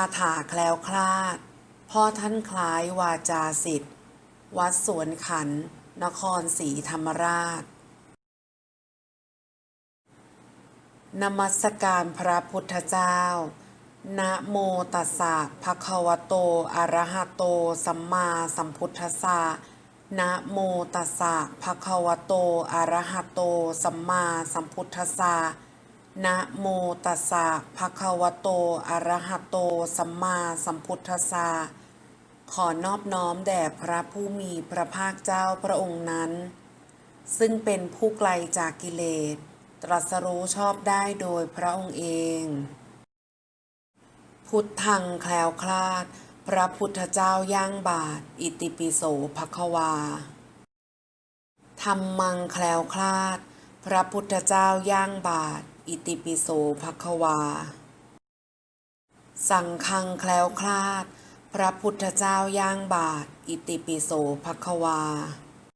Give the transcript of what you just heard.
าถาแคล้วคลาด พ่อท่านคล้ายวาจาสิทธิ์ วัดสวนขัน นครศรีธรรมราช นมัสการพระพุทธเจ้า นะโมตัสสะภะคะวะโต อะระหะโต สัมมาสัมพุทธัสสะนะโมตัสสะภะคะวะโต อะระหะโต สัมมาสัมพุทธัสสะ นะโมตัสสะภะคะวะโต อะระหะโต สัมมาสัมพุทธัสสะ ขอนอบน้อมแด่พระผู้มีพระภาคเจ้าพระองค์นั้น ซึ่งเป็นผู้ไกลจากกิเลส ตรัสรู้ชอบได้โดยพระองค์เอง พุทธังแคล้วคลาด พระพุทธเจ้าย่างบาท อิติปิโสภควาธรรมังแคล้วคลาด พระพุทธเจ้าย่างบาท อิติปิโสภควา สังคังแคล้วคลาด พระพุทธเจ้าย่างบาท อิติปิโสภควา